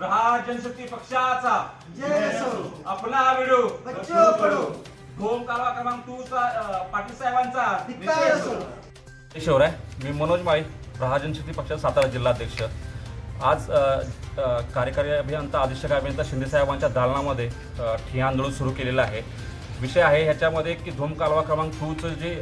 प्रहार जनशक्ती पक्षाचा आपला video home कालवा क्रमांक टू चा पाटील साहेबांचा. शिवराय मी मनोज माळी प्रहार जनशक्ती पक्षाचा सातारा जिल्हाध्यक्ष आज कार्यकारी अभियंता अधीक्षक अभियंता शिंदेसाहेबांच्या दालनामध्ये अ, ठिय्या आंदोलन सुरू केलेलं आहे. विषय आहे ह्याच्यामध्ये की धूम कालवा क्रमांक टूचं जे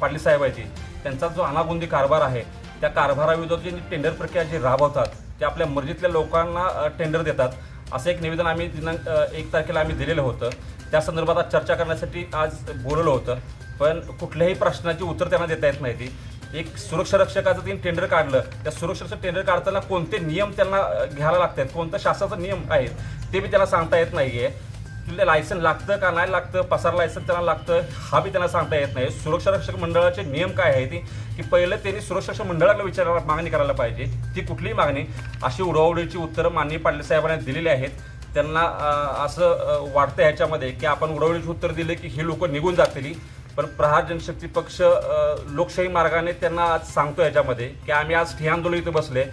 पाटील साहेब आहे ते त्यांचा जो अनागोंदी कारभार आहे त्या कारभाराविरोधात जी टेंडर प्रक्रिया जी राबवतात ते आपल्या मर्जीतल्या लोकांना टेंडर देतात. असं एक निवेदन आम्ही दिनांक एक तारखेला आम्ही दिलेलं होतं. त्या संदर्भात आज चर्चा करण्यासाठी आज बोलवलं होतं. पण कुठल्याही प्रश्नाची उत्तर त्यांना देता येत नाही ती. एक सुरक्षा रक्षकाचं त्यांनी टेंडर काढलं. त्या सुरक्षा रक्षक टेंडर काढताना कोणते नियम त्यांना घ्यायला लागतात? कोणतं शासनाचे नियम आहेत? ते बी त्याला सांगता येत नाही आहे तिथले लायसन लागतं का नाही लागतं? पसार लायसन त्यांना लागतं? हा बी त्यांना सांगता येत नाही. सुरक्षा रक्षक मंडळाचे नियम काय आहे ते? की पहिलं त्यांनी सुरक्षा रक्षक मंडळाला विचारायला मागणी करायला पाहिजे. ती कुठलीही मागणी अशी उडवडीची उत्तरं माननीय पाटील साहेबांनी दिलेली आहेत. त्यांना असं वाटतं ह्याच्यामध्ये की आपण उडवडीची उत्तर दिले की हे लोक निघून जातील. पण प्रहार जनशक्ती पक्ष लोकशाही मार्गाने त्यांना आज सांगतो याच्यामध्ये की आम्ही आज ठिय्या आंदोलन इथं बसले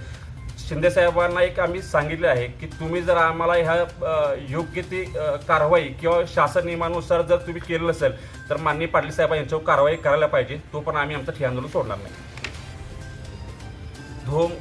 शिंदे साहेबांना एक आम्ही सांगितले आहे की तुम्ही जर आम्हाला ह्या योग्य ती कारवाई किंवा शासन नियमानुसार जर तुम्ही केलं नसेल तर माननीय पाटील साहेब यांच्यावर कारवाई करायला पाहिजे. तो पण आम्ही आमचं ठे आंदोलन सोडणार नाही. धोम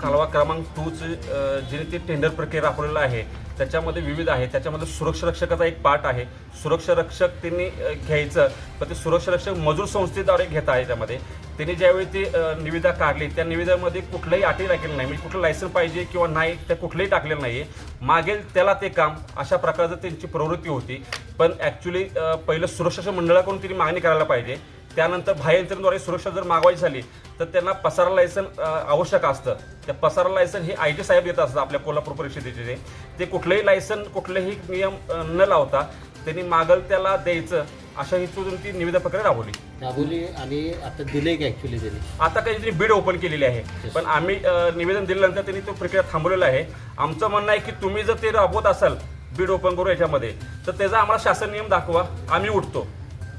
कालवा क्रमांक टूचं जे ते टेंडर प्रक्रिया राबवलेलं आहे. त्याच्यामध्ये विविध आहे. त्याच्यामध्ये सुरक्षा रक्षकाचा एक पार्ट आहे. सुरक्षा रक्षक त्यांनी घ्यायचं. पण ते सुरक्षा रक्षक मजूर संस्थेद्वारे घेत आहे त्यामध्ये. त्यांनी ज्यावेळी ती निविदा काढली त्या निविदामध्ये कुठलंही अटी टाकलेलं नाही. म्हणजे कुठलं लायसन पाहिजे किंवा नाही ते कुठलंही टाकलेलं नाही आहे मागेल त्याला ते काम अशा प्रकारचं त्यांची प्रवृत्ती होती. पण ॲक्च्युली पहिलं सुरक्षा मंडळाकडून तिने मागणी करायला पाहिजे. त्यानंतर बाह्यंतरद्वारे सुरक्षा जर मागवायची झाली तर त्यांना पसारा लायसन आवश्यक असतं. त्या पसारा लायसन हे आय टी साहेब देत असतात आपल्या कोल्हापूर परिषदेचे. ते. ते कुठलंही लायसन कुठलेही नियम न लावता त्यांनी मागल त्याला द्यायचं अशा हेतून ती निविदा प्रक्रिया राबवली. राबवली आणि आता दिले की ऍक्च्युली त्यांनी? आता काही त्यांनी बीड ओपन केलेली आहे. पण आम्ही निवेदन दिल्यानंतर त्यांनी तो प्रक्रिया थांबवलेला आहे. आमचं म्हणणं आहे की तुम्ही जर ते राबवत असाल बीड ओपन करू याच्यामध्ये तर त्याचा आम्हाला शासन नियम दाखवा. आम्ही उठतो.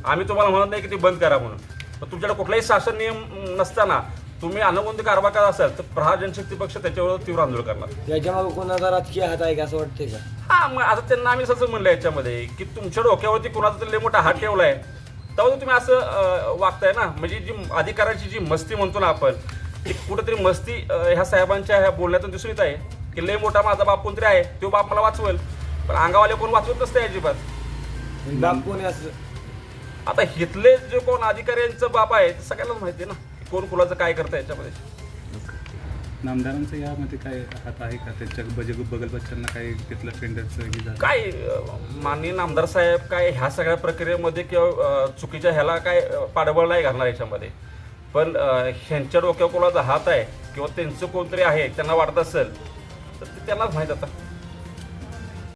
आम्ही तुम्हाला म्हणत नाही की ते बंद करा म्हणून. पण तुमच्याकडे कुठलाही शासन नियम नसताना तुम्ही अनगोंदी कारभार करत असाल तर प्रहार जनशक्ती पक्ष त्याच्यावर तीव्र आंदोलन करणार. याच्यामागे कोणाचा राजकीय हात आहे का असं वाटतंय का? हा मग आता त्यांना आम्ही असं म्हणलं याच्यामध्ये की तुमच्या डोक्यावरती कुणाचा तरी लय मोठा हात ठेवलाय. तेव्हा तर तुम्ही असं अं, वागताय ना. म्हणजे जी अधिकाराची जी मस्ती म्हणतो ना आपण ती कुठेतरी मस्ती अं, ह्या साहेबांच्या ह्या बोलण्यातून दिसून येत आहे की लय मोठा माझा बाप कोणतरी आहे तो बाप मला वाचवेल. पण अंगावाले कोण वाचवत नसते अजिबात. बाप कोणी असं? आता हिथले जे कोण अधिकाऱ्यांचं बाप आहे ते सगळ्यांनाच माहिती आहे ना कोण कुणाचं काय करतं याच्यामध्ये. नामदारांचं यामध्ये काय हात आहे का? त्यांच्या बजग बगल बच्चांना काही तिथलं टेंडरचं हे काय अं, माननीय नामदार साहेब काय ह्या सगळ्या प्रक्रियेमध्ये किंवा अं, चुकीच्या ह्याला काय अं, पाठबळ नाही घालणार याच्यामध्ये. पण अं, ह्यांच्या डोक्यावर कोणाचा हात आहे किंवा त्यांचं कोणतरी आहे त्यांना वाटत असेल तर ते त्यांनाच माहीत आता.